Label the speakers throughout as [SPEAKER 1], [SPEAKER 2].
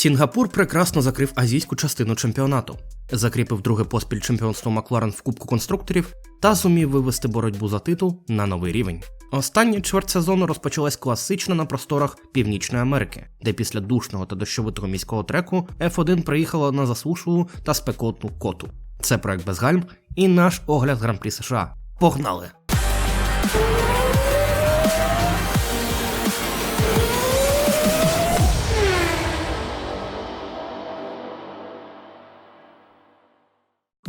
[SPEAKER 1] Сінгапур прекрасно закрив азійську частину чемпіонату, закріпив друге поспіль чемпіонство Макларен в Кубку конструкторів та зумів вивести боротьбу за титул на новий рівень. Остання чверть сезону розпочалась класично на просторах Північної Америки, де після душного та дощовитого міського треку F1 приїхала на засушливу та спекотну коту. Це проект без гальм і наш огляд Гран-прі США. Погнали!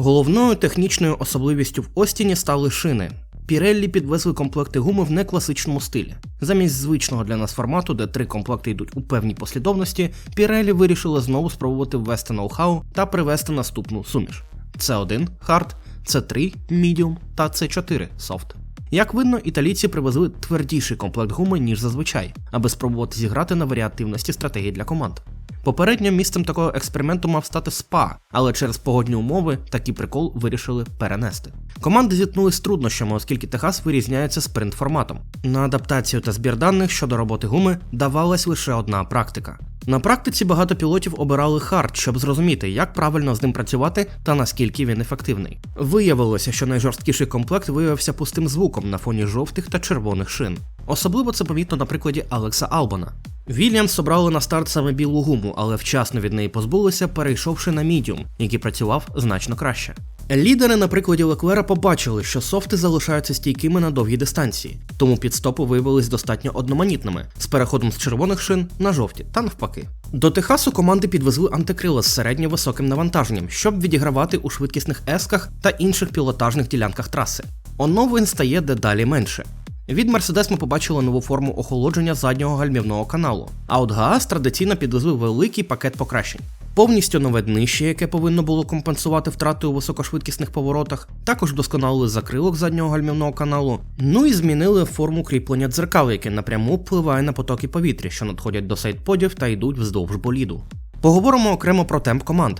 [SPEAKER 1] Головною технічною особливістю в Остіні стали шини. Піреллі підвезли комплекти гуми в некласичному стилі. Замість звичного для нас формату, де три комплекти йдуть у певній послідовності, Піреллі вирішили знову спробувати ввести ноу-хау та привести наступну суміш: C1 Hard, C3 Medium та C4 Soft. Як видно, італійці привезли твердіший комплект гуми, ніж зазвичай, аби спробувати зіграти на варіативності стратегії для команд. Попередньо місцем такого експерименту мав стати СПА, але через погодні умови такий прикол вирішили перенести. Команди зіткнулись труднощами, оскільки Техас вирізняється спринт форматом. На адаптацію та збір даних щодо роботи гуми давалась лише одна практика. На практиці багато пілотів обирали хард, щоб зрозуміти, як правильно з ним працювати та наскільки він ефективний. Виявилося, що найжорсткіший комплект виявився пустим звуком на фоні жовтих та червоних шин. Особливо це помітно на прикладі Алекса Албана. Вільямс обрали на старт саме білу гуму, але вчасно від неї позбулися, перейшовши на мідіум, який працював значно краще. Лідери на прикладі Леклера побачили, що софти залишаються стійкими на довгій дистанції, тому підстопи виявились достатньо одноманітними, з переходом з червоних шин на жовті та навпаки. До Техасу команди підвезли антикрила з середньо-високим навантаженням, щоб відігравати у швидкісних есках та інших пілотажних ділянках траси. Оновлень стає дедалі менше. Від Mercedes ми побачили нову форму охолодження заднього гальмівного каналу, а от ГААС традиційно підвезли великий пакет покращень. Повністю нове днище, яке повинно було компенсувати втрати у високошвидкісних поворотах, також вдосконалили закрилок заднього гальмівного каналу, ну і змінили форму кріплення дзеркал, яке напряму впливає на потоки повітря, що надходять до сайдподів та йдуть вздовж боліду. Поговоримо окремо про темп команд.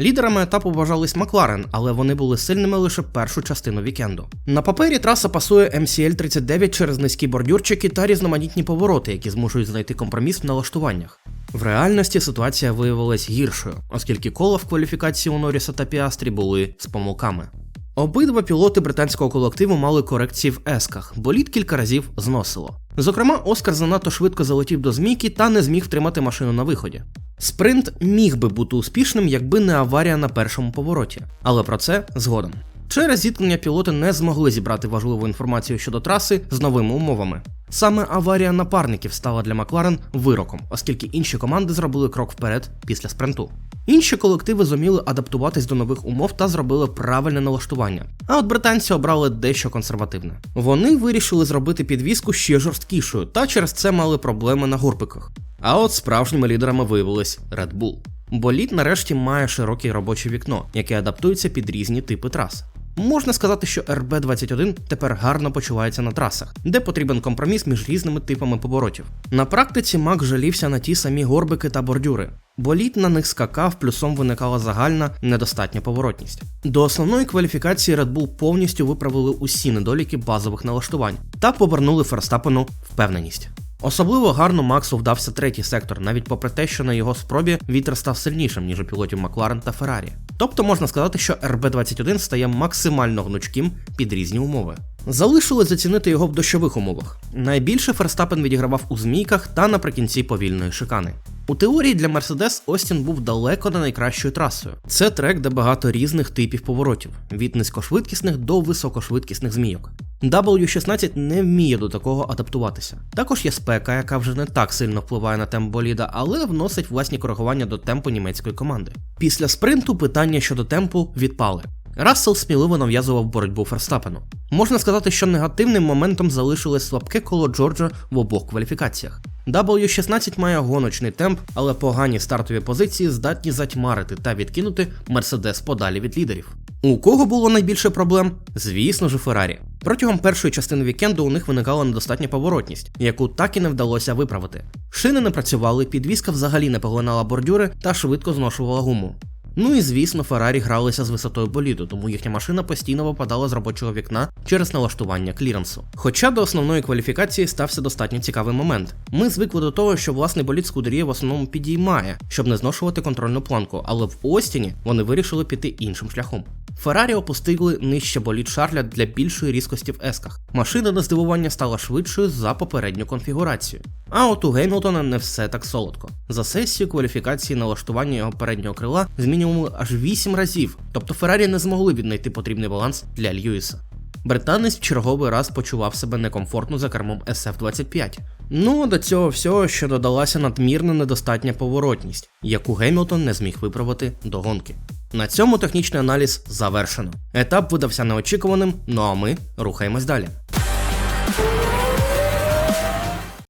[SPEAKER 1] Лідерами етапу вважались Макларен, але вони були сильними лише першу частину вікенду. На папері траса пасує MCL 39 через низькі бордюрчики та різноманітні повороти, які змушують знайти компроміс в налаштуваннях. В реальності ситуація виявилась гіршою, оскільки кола в кваліфікації у Норріса та Піастрі були з помилками. Обидва пілоти британського колективу мали корекції в есках, боліт кілька разів зносило. Зокрема, Оскар занадто швидко залетів до змійки та не зміг втримати машину на виході. Спринт міг би бути успішним, якби не аварія на першому повороті, але про це згодом. Через зіткнення пілоти не змогли зібрати важливу інформацію щодо траси з новими умовами. Саме аварія напарників стала для Макларен вироком, оскільки інші команди зробили крок вперед після спринту. Інші колективи зуміли адаптуватись до нових умов та зробили правильне налаштування. А от британці обрали дещо консервативне. Вони вирішили зробити підвіску ще жорсткішою, та через це мали проблеми на гурпиках. А от справжніми лідерами виявились Red Bull. Боліт нарешті має широке робоче вікно, яке адаптується під різні типи трас. Можна сказати, що RB21 тепер гарно почувається на трасах, де потрібен компроміс між різними типами поворотів. На практиці Мак жалівся на ті самі горбики та бордюри. Боліт на них скакав, плюсом виникала загальна недостатня поворотність. До основної кваліфікації Red Bull повністю виправили усі недоліки базових налаштувань та повернули Ферстапену впевненість. Особливо гарно Максу вдався третій сектор, навіть попри те, що на його спробі вітер став сильнішим, ніж у пілотів Макларен та Феррарі. Тобто можна сказати, що RB21 стає максимально гнучким під різні умови. Залишилось зацінити його в дощових умовах. Найбільше Ферстапен відігравав у змійках та наприкінці повільної шикани. У теорії для Мерседес Остін був далеко не найкращою трасою. Це трек, де багато різних типів поворотів, від низькошвидкісних до високошвидкісних змійок. W16 не вміє до такого адаптуватися. Також є спека, яка вже не так сильно впливає на темп боліда, але вносить власні коригування до темпу німецької команди. Після спринту питання щодо темпу відпали. Рассел сміливо нав'язував боротьбу Ферстапену. Можна сказати, що негативним моментом залишилось слабке коло Джорджа в обох кваліфікаціях. W16 має гоночний темп, але погані стартові позиції здатні затьмарити та відкинути Мерседес подалі від лідерів. У кого було найбільше проблем? Звісно ж, Феррарі. Протягом першої частини вікенду у них виникала недостатня поворотність, яку так і не вдалося виправити. Шини не працювали, підвізка взагалі не поглинала бордюри та швидко зношувала гуму. Ну і звісно, Феррарі гралися з висотою боліду, тому їхня машина постійно випадала з робочого вікна через налаштування кліренсу. Хоча до основної кваліфікації стався достатньо цікавий момент. Ми звикли до того, що власний болід Скудерія в основному підіймає, щоб не зношувати контрольну планку, але в Остіні вони вирішили піти іншим шляхом. Феррарі опустили нижче болід Шарля для більшої різкості в есках. Машина на здивування стала швидшою за попередню конфігурацію. А от у Геймлтона не все так солодко. За сесію кваліфікації налаштування його переднього крила змінювали аж 8 разів, тобто Феррарі не змогли віднайти потрібний баланс для Льюіса. Британець в черговий раз почував себе некомфортно за кермом SF-25. Ну до цього всього ще додалася надмірна недостатня поворотність, яку Гемілтон не зміг виправити до гонки. На цьому технічний аналіз завершено. Етап видався неочікуваним, ну а ми рухаємось далі.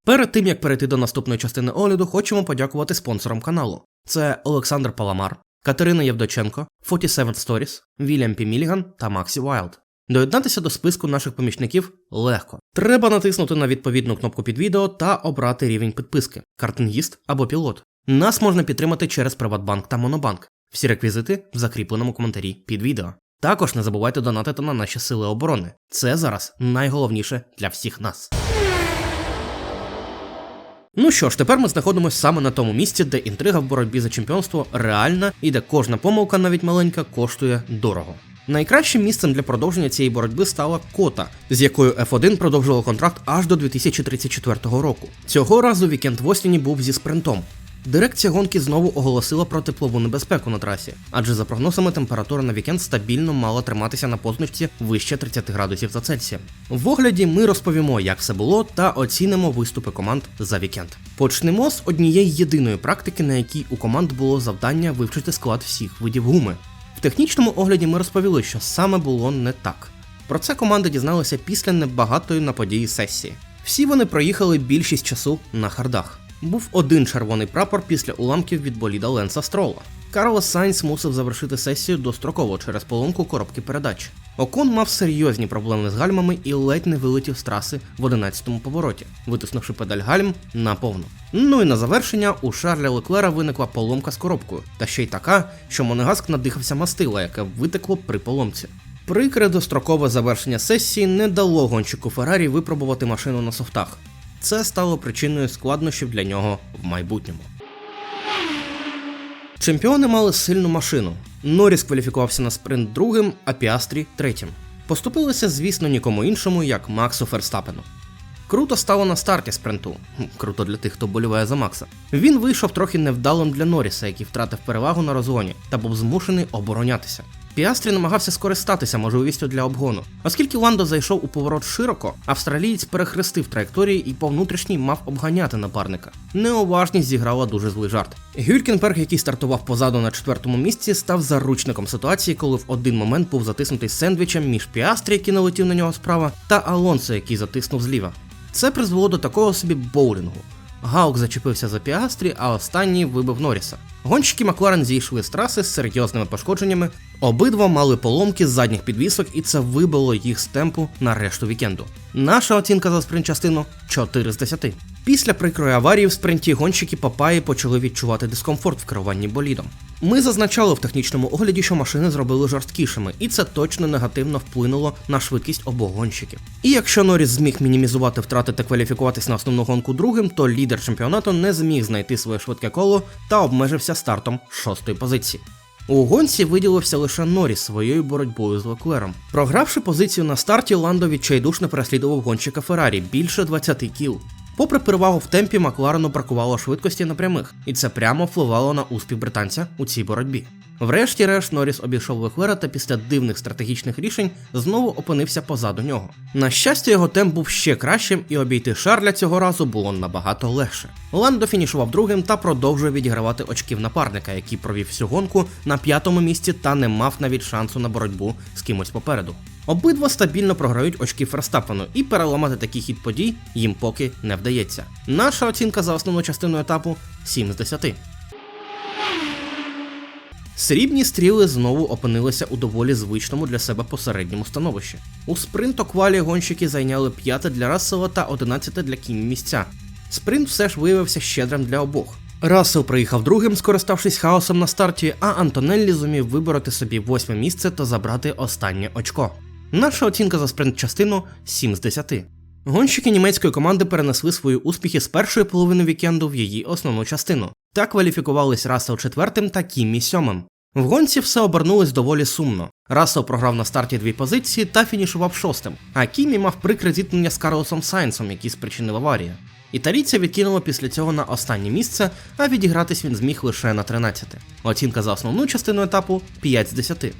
[SPEAKER 1] Перед тим як перейти до наступної частини огляду, хочемо подякувати спонсорам каналу. Це Олександр Паламар, Катерина Євдоченко, 47 Stories, Вільям Пі Міліган та Максі Вайлд. Доєднатися до списку наших помічників легко. Треба натиснути на відповідну кнопку під відео та обрати рівень підписки картингіст або пілот. Нас можна підтримати через Приватбанк та Монобанк. Всі реквізити в закріпленому коментарі під відео. Також не забувайте донатити на наші сили оборони. Це зараз найголовніше для всіх нас. Ну що ж, тепер ми знаходимося саме на тому місці, де інтрига в боротьбі за чемпіонство реальна і де кожна помилка, навіть маленька, коштує дорого. Найкращим місцем для продовження цієї боротьби стала кота, з якою F1 продовжувала контракт аж до 2034 року. Цього разу вікенд в Остіні був зі спринтом. Дирекція гонки знову оголосила про теплову небезпеку на трасі, адже за прогнозами температура на вікенд стабільно мала триматися на позначці вище 30 градусів за Цельсієм. В огляді ми розповімо, як все було, та оцінимо виступи команд за вікенд. Почнемо з однієї єдиної практики, на якій у команд було завдання вивчити склад всіх видів гуми. В технічному огляді ми розповіли, що саме було не так. Про це команди дізналися після небагатої на події сесії. Всі вони проїхали більшість часу на хардах. Був один червоний прапор після уламків від боліда Ленса Строла. Карлос Сайнс мусив завершити сесію достроково через поломку коробки передач. Окон мав серйозні проблеми з гальмами і ледь не вилетів з траси в 11-му повороті, витиснувши педаль гальм наповну. Ну і на завершення у Шарля Леклера виникла поломка з коробкою, та ще й така, що Монегаск надихався мастила, яке витекло при поломці. Прикре дострокове завершення сесії не дало гонщику Феррарі випробувати машину на софтах. Це стало причиною складнощів для нього в майбутньому. Чемпіони мали сильну машину. Норріс кваліфікувався на спринт другим, а Піастрі третім. Поступилися, звісно, нікому іншому, як Максу Ферстапену. Круто стало на старті спринту. Круто для тих, хто боліває за Макса. Він вийшов трохи невдалим для Норріса, який втратив перевагу на розгоні та був змушений оборонятися. Піастрі намагався скористатися можливістю для обгону. Оскільки Ландо зайшов у поворот широко, австралієць перехрестив траєкторії і по внутрішній мав обганяти напарника. Неуважність зіграла дуже злий жарт. Гюлькенберг, який стартував позаду на четвертому місці, став заручником ситуації, коли в один момент був затиснутий сендвічем між Піастрі, який налетів на нього справа, та Алонсо, який затиснув зліва. Це призвело до такого собі боулінгу. Гаук зачепився за Піастрі, а останній вибив Норріса. Гонщики Макларен зійшли з траси з серйозними пошкодженнями. Обидва мали поломки з задніх підвісок, і це вибило їх з темпу на решту вікенду. Наша оцінка за спринт частину 4 з 10. Після прикрої аварії в спринті гонщики Папаї почали відчувати дискомфорт в керуванні болідом. Ми зазначали в технічному огляді, що машини зробили жорсткішими, і це точно негативно вплинуло на швидкість обох гонщиків. І якщо Норріс зміг мінімізувати втрати та кваліфікуватись на основну гонку другим, то лідер чемпіонату не зміг знайти своє швидке коло та обмежився стартом шостої позиції. У гонці виділився лише Норріс своєю боротьбою з Леклером. Програвши позицію на старті, Ландо відчайдушно переслідував гонщика Феррарі більше 20 кіл. Попри перевагу в темпі, Макларену бракувало швидкості на прямих, і це прямо впливало на успіх британця у цій боротьбі. Врешті-решт Норріс обійшов Леклера та після дивних стратегічних рішень знову опинився позаду нього. На щастя, його темп був ще кращим, і обійти Шарля цього разу було набагато легше. Ландо фінішував другим та продовжує відігравати очків напарника, який провів всю гонку на п'ятому місці та не мав навіть шансу на боротьбу з кимось попереду. Обидва стабільно програють очки Ферстапену, і переламати такий хід подій їм поки не вдається. Наша оцінка за основну частину етапу 7 з 10. Срібні стріли знову опинилися у доволі звичному для себе посередньому становищі. У спринт-оквалі гонщики зайняли п'яте для Рассела та одинадцяте для Кімі місця. Спринт все ж виявився щедрим для обох. Рассел приїхав другим, скориставшись хаосом на старті, а Антонеллі зумів вибороти собі восьме місце та забрати останнє очко. Наша оцінка за спринт частину 7 з 10. Гонщики німецької команди перенесли свої успіхи з першої половини вікенду в її основну частину та кваліфікувались Рассел четвертим та Кіммі сьомим. В гонці все обернулось доволі сумно. Рассел програв на старті дві позиції та фінішував шостим, а Кімі мав прикре зіткнення з Карлосом Сайнсом, який спричинив аварію. Італійця відкинуло після цього на останнє місце, а відігратись він зміг лише на 13. Оцінка за основну частину етапу 5 з 10.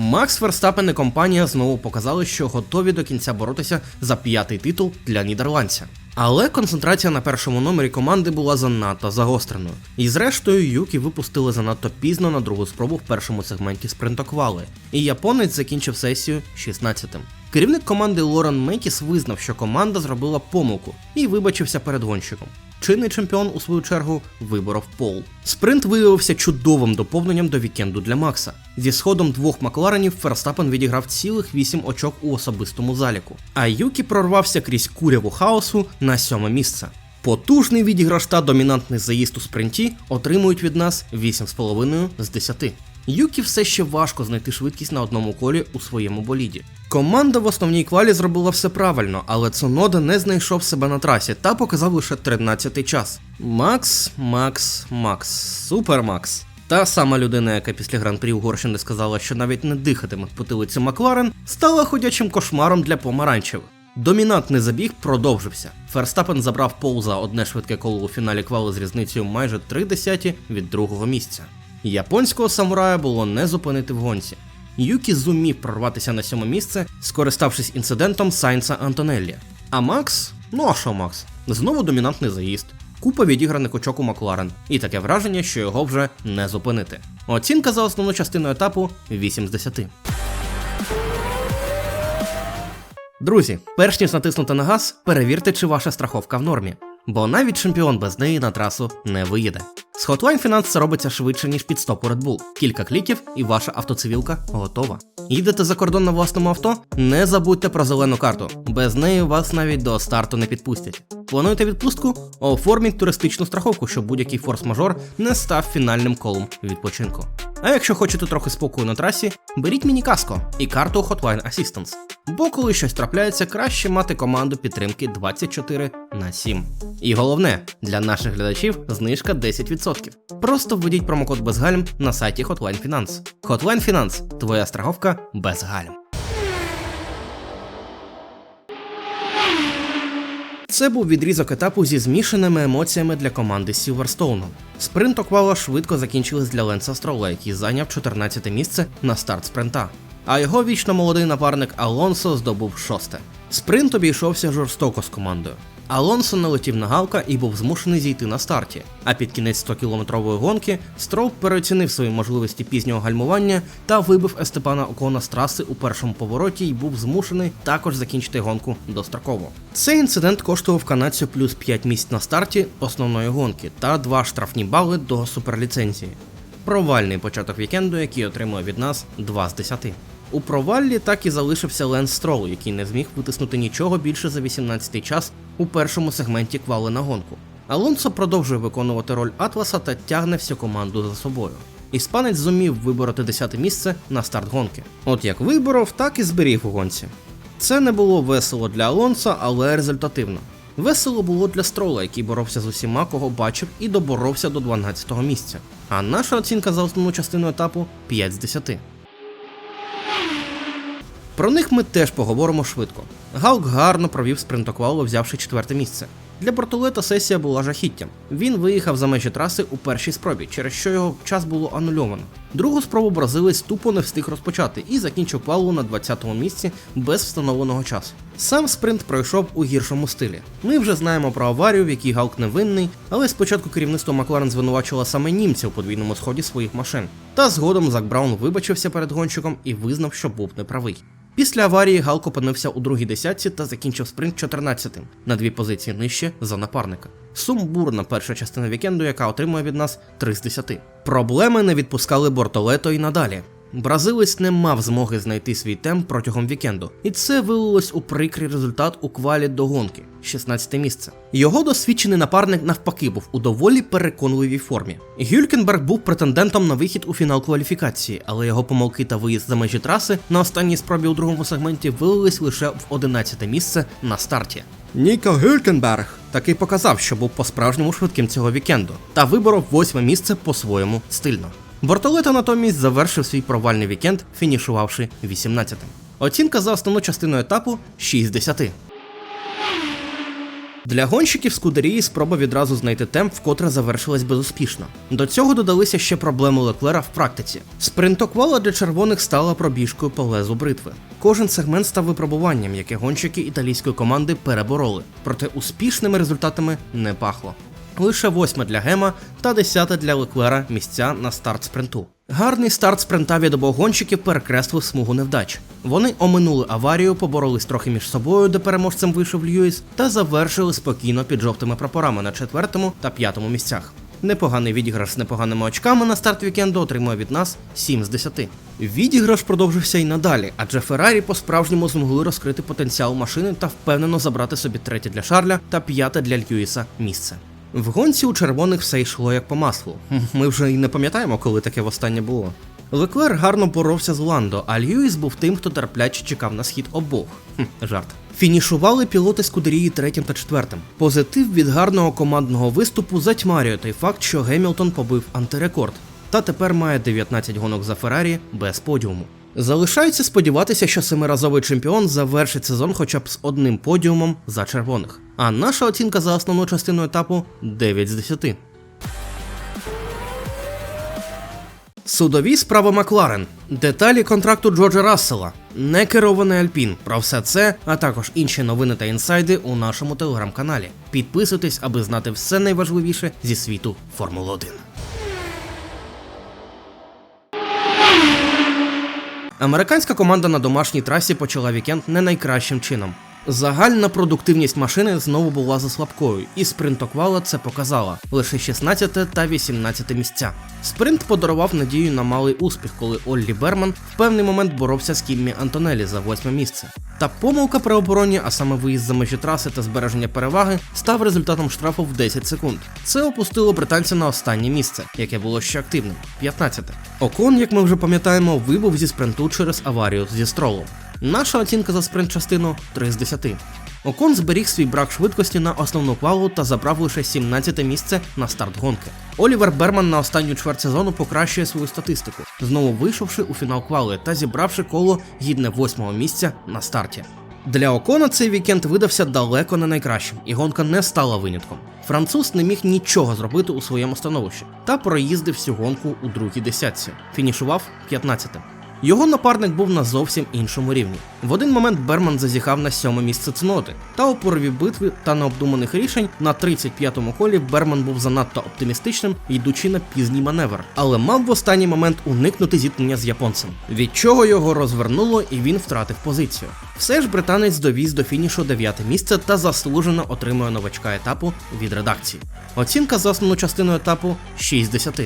[SPEAKER 1] Макс Верстапен і компанія знову показали, що готові до кінця боротися за п'ятий титул для нідерландця. Але концентрація на першому номері команди була занадто загостреною. І зрештою Юкі випустили занадто пізно на другу спробу в першому сегменті спринтоквали, і японець закінчив сесію 16-тим. Керівник команди Лорен Мекіс визнав, що команда зробила помилку і вибачився перед гонщиком. Чинний чемпіон, у свою чергу, виборов пол. Спринт виявився чудовим доповненням до вікенду для Макса. Зі сходом двох Макларенів Ферстапен відіграв цілих 8 очок у особистому заліку, а Юкі прорвався крізь куряву хаосу на сьоме місце. Потужний відіграш та домінантний заїзд у спринті отримують від нас 8,5 з 10. Юкі все ще важко знайти швидкість на одному колі у своєму боліді. Команда в основній квалі зробила все правильно, але Цунода не знайшов себе на трасі та показав лише 13-й час. Макс, Макс, Макс, Супер Макс. Та сама людина, яка після гран-прі Угорщини сказала, що навіть не дихатиме потилицю Макларен, стала ходячим кошмаром для помаранчевих. Домінантний забіг продовжився. Ферстапен забрав пол за одне швидке коло у фіналі квали з різницею майже 3 десяті від другого місця. Японського самурая було не зупинити в гонці. Юкі зумів прорватися на сьоме місце, скориставшись інцидентом Сайнса Антонеллі. А Макс, ну а що Макс? Знову домінантний заїзд, купа відіграних очок у Макларен, і таке враження, що його вже не зупинити. Оцінка за основну частину етапу 8 з 10. Друзі, перш ніж натиснути на газ, перевірте, чи ваша страховка в нормі. Бо навіть чемпіон без неї на трасу не виїде. З Hotline Finance це робиться швидше, ніж під стопу Red Bull. Кілька кліків і ваша автоцивілка готова. Їдете за кордон на власному авто? Не забудьте про зелену карту. Без неї вас навіть до старту не підпустять. Плануєте відпустку? Оформіть туристичну страховку, щоб будь-який форс-мажор не став фінальним колом відпочинку. А якщо хочете трохи спокою на трасі, беріть міні-каско і карту Hotline Assistance. Бо коли щось трапляється, краще мати команду підтримки 24 на 7. І головне, для наших глядачів знижка 10%. Просто введіть промокод безгальм на сайті Hotline Finance. Hotline Finance – твоя страховка без гальм. Це був відрізок етапу зі змішаними емоціями для команди Сілверстоуну. Спринт Оквала швидко закінчились для Ленса Строла, який зайняв 14 місце на старт спринта. А його вічно молодий напарник Алонсо здобув шосте. Спринт обійшовся жорстоко з командою. Алонсо налетів на галка і був змушений зійти на старті. А під кінець 100-кілометрової гонки Строл переоцінив свої можливості пізнього гальмування та вибив Естепана Окона з траси у першому повороті і був змушений також закінчити гонку достроково. Цей інцидент коштував канадцю плюс 5 місць на старті основної гонки та 2 штрафні бали до суперліцензії. Провальний початок вікенду, який отримує від нас 2 з 10. У проваллі так і залишився Ленс Строл, який не зміг витиснути нічого більше за 18-й час у першому сегменті квали на гонку. Алонсо продовжує виконувати роль Атласа та тягне всю команду за собою. Іспанець зумів вибороти 10 місце на старт гонки. От як виборов, так і зберіг у гонці. Це не було весело для Алонсо, але результативно. Весело було для Строла, який боровся з усіма, кого бачив, і доборовся до 12-го місця. А наша оцінка за основну частину етапу 5 з 10. Про них ми теж поговоримо швидко. Галк гарно провів спринтоквалу, взявши четверте місце. Для Бортолета сесія була жахіттям. Він виїхав за межі траси у першій спробі, через що його час було анульовано. Другу спробу бразилець тупо не встиг розпочати і закінчив квалу на 20-му місці без встановленого часу. Сам спринт пройшов у гіршому стилі. Ми вже знаємо про аварію, в якій Галк не винний, але спочатку керівництво Макларен звинувачило саме німця у подвійному сході своїх машин. Та згодом Зак Браун вибачився перед гонщиком і визнав, що був неправий. Після аварії Гал опинився у другій десятці та закінчив спринт 14-тим, на дві позиції нижче за напарника. Сумбурна перша частина вікенду, яка отримує від нас 3 з 10. Проблеми не відпускали Бортолето і надалі. Бразилець не мав змоги знайти свій темп протягом вікенду, і це вилилось у прикрий результат у квалі до гонки 16 місце. Його досвідчений напарник навпаки був у доволі переконливій формі. Гюлькенберг був претендентом на вихід у фінал кваліфікації, але його помилки та виїзд за межі траси на останній спробі у другому сегменті вилились лише в 11 місце на старті. Ніко Гюлькенберг таки показав, що був по-справжньому швидким цього вікенду, та виборов восьме місце по-своєму стильно. Бортолето натомість завершив свій провальний вікенд, фінішувавши 18-тим. Оцінка за основну частину етапу 6 з 10. Для гонщиків Скудерії спроба відразу знайти темп вкотре завершилась безуспішно. До цього додалися ще проблеми Леклера в практиці. Спринтоквала для червоних стала пробіжкою по лезу бритви. Кожен сегмент став випробуванням, яке гонщики італійської команди перебороли, проте успішними результатами не пахло. Лише восьме для Гема та десяте для Леклера місця на старт спринту. Гарний старт спринта від обох перекреслив смугу невдач. Вони оминули аварію, поборолись трохи між собою, де переможцем вийшов Льюіс, та завершили спокійно під жовтими прапорами на четвертому та п'ятому місцях. Непоганий відіграш з непоганими очками на старт вікенду отримує від нас 7 з 10. Відіграш продовжився й надалі, адже Феррарі по-справжньому змогли розкрити потенціал машини та впевнено забрати собі третє для Шарля та п'яте для Льюіса місце. В гонці у червоних все йшло як по маслу. Ми вже й не пам'ятаємо, коли таке востаннє було. Леклер гарно боровся з Ландо, а Льюіс був тим, хто терпляче чекав на схід обох. Хм, жарт. Фінішували пілоти Скудерії третім та четвертим. Позитив від гарного командного виступу затьмарює той факт, що Гемілтон побив антирекорд, та тепер має 19 гонок за Феррарі без подіуму. Залишається сподіватися, що семиразовий чемпіон завершить сезон хоча б з одним подіумом за червоних. А наша оцінка за основну частину етапу 9 з 10. Судові справи Макларен, деталі контракту Джорджа Рассела, некерований Альпін. Про все це, а також інші новини та інсайди у нашому телеграм-каналі. Підписуйтесь, аби знати все найважливіше зі світу Формули 1. Американська команда на домашній трасі почала вікенд не найкращим чином. Загальна продуктивність машини знову була за слабкою, і спринтоквала це показала лише 16 та 18 місця. Спринт подарував надію на малий успіх, коли Оллі Берман в певний момент боровся з Кіммі Антонелі за восьме місце. Та помилка при обороні, а саме виїзд за межі траси та збереження переваги, став результатом штрафу в 10 секунд. Це опустило британця на останнє місце, яке було ще активним 15. Окон, як ми вже пам'ятаємо, вибув зі спринту через аварію зі стролом. Наша оцінка за спринт частину 3 з 10. Окон зберіг свій брак швидкості на основну квалу та забрав лише 17 місце на старт гонки. Олівер Берман на останню чверть сезону покращує свою статистику, знову вийшовши у фінал квали та зібравши коло гідне восьмого місця на старті. Для Окона цей вікенд видався далеко не найкращим, і гонка не стала винятком. Француз не міг нічого зробити у своєму становищі та проїздив всю гонку у другій десятці. Фінішував 15-тим. Його напарник був на зовсім іншому рівні. В один момент Берман зазіхав на сьоме місце цноти, та у пориві битви та необдуманих рішень на 35-му колі Берман був занадто оптимістичним, йдучи на пізній маневр, але мав в останній момент уникнути зіткнення з японцем, від чого його розвернуло і він втратив позицію. Все ж британець довіз до фінішу дев'яте місце та заслужено отримує новачка етапу від редакції. Оцінка за основну частину етапу 6 з 10.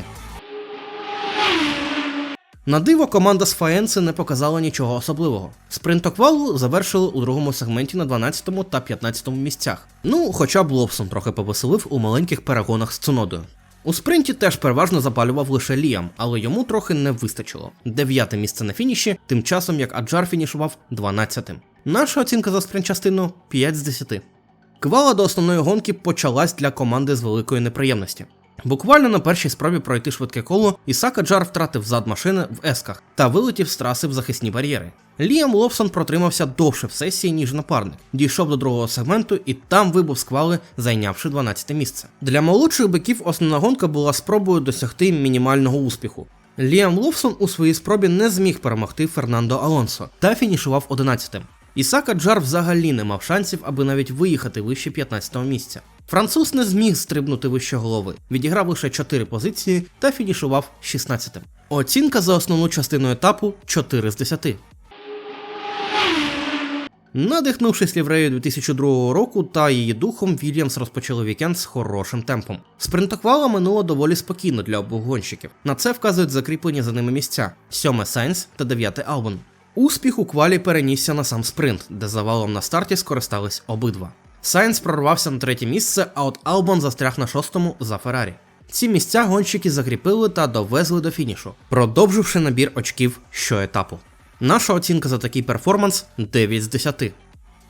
[SPEAKER 1] На диво команда з Фаенси не показала нічого особливого. Спринтоквалу завершили у другому сегменті на 12 та 15 місцях. Ну, хоча б Лобсон трохи повеселив у маленьких перегонах з Цунодою. У спринті теж переважно запалював лише Ліам, але йому трохи не вистачило. Дев'яте місце на фініші, тим часом як Аджар фінішував 12-тим. Наша оцінка за спринт частину 5 з 10. Квала до основної гонки почалась для команди з великої неприємності. Буквально на першій спробі пройти швидке коло, Ісака Джар втратив зад машини в есках та вилетів з траси в захисні бар'єри. Ліам Лобсон протримався довше в сесії, ніж напарник, дійшов до другого сегменту і там вибув з квали, зайнявши 12 місце. Для молодших биків основна гонка була спробою досягти мінімального успіху. Ліам Лобсон у своїй спробі не зміг перемогти Фернандо Алонсо та фінішував 11-тим. Ісака Джар взагалі не мав шансів, аби навіть виїхати вище 15-го місця. Француз не зміг стрибнути вище голови, відіграв лише 4 позиції та фінішував 16-тим. Оцінка за основну частину етапу 4 з 10. Надихнувшись ліврею 2002 року та її духом, Вільямс розпочали вікенд з хорошим темпом. Спринтоквала минуло доволі спокійно для обох гонщиків. На це вказують закріплені за ними місця: сьоме Сайнс та дев'яте Албон. Успіх у квалі перенісся на сам спринт, де завалом на старті скористались обидва. Сайнс прорвався на третє місце, а от Албон застряг на шостому за Феррарі. Ці місця гонщики закріпили та довезли до фінішу, продовживши набір очків щоетапу. Наша оцінка за такий перформанс 9 з 10.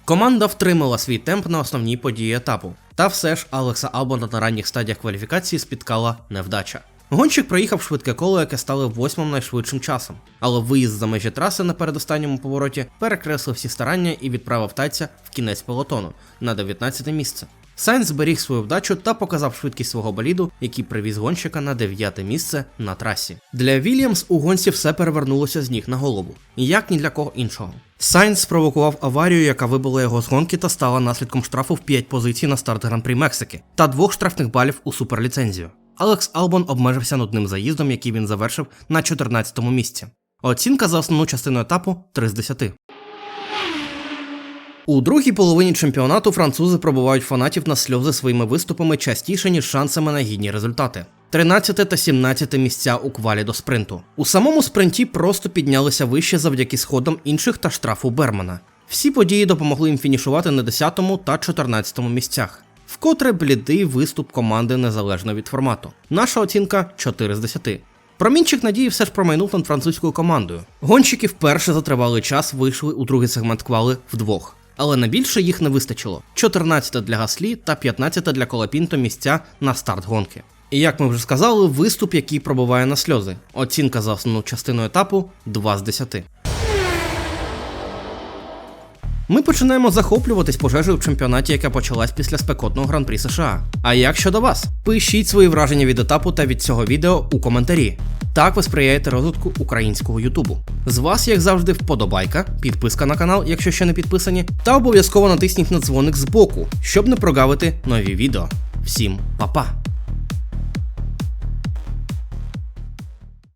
[SPEAKER 1] Команда втримала свій темп на основній події етапу, та все ж Алекса Албона на ранніх стадіях кваліфікації спіткала невдача. Гонщик проїхав швидке коло, яке стало восьмим найшвидшим часом, але виїзд за межі траси на передостанньому повороті перекреслив всі старання і відправив тайця в кінець пелотону на 19 місце. Сайнс зберіг свою вдачу та показав швидкість свого боліду, який привіз гонщика на 9 місце на трасі. Для Вільямс у гонці все перевернулося з ніг на голову, як ні для кого іншого. Сайнс спровокував аварію, яка вибила його з гонки та стала наслідком штрафу в 5 позицій на старт Гран-прі Мексики та двох штрафних балів у суперліцензію. Алекс Албон обмежився нудним заїздом, який він завершив на 14-му місці. Оцінка за основну частину етапу 3 з 10. У другій половині чемпіонату французи пробувають фанатів на сльози своїми виступами частіше, ніж шансами на гідні результати. 13 та 17 місця у квалі до спринту. У самому спринті просто піднялися вище завдяки сходам інших та штрафу Бермана. Всі події допомогли їм фінішувати на 10 та 14 місцях. Вкотре блідий виступ команди незалежно від формату. Наша оцінка 4 з 10. Промінчик надії все ж промайнув над французькою командою. Гонщики вперше за тривалий час вийшли у другий сегмент квали вдвох. Але на більше їх не вистачило: 14 для Гаслі та 15 для Колапінто місця на старт гонки. І як ми вже сказали, виступ, який пробуває на сльози. Оцінка за основну частину етапу 2 з 10. Ми починаємо захоплюватись пожежею в чемпіонаті, яка почалась після спекотного гран-прі США. А як щодо вас? Пишіть свої враження від етапу та від цього відео у коментарі. Так ви сприяєте розвитку українського Ютубу. З вас, як завжди, вподобайка, підписка на канал, якщо ще не підписані, та обов'язково натисніть на дзвоник збоку, щоб не прогавити нові відео. Всім па-па!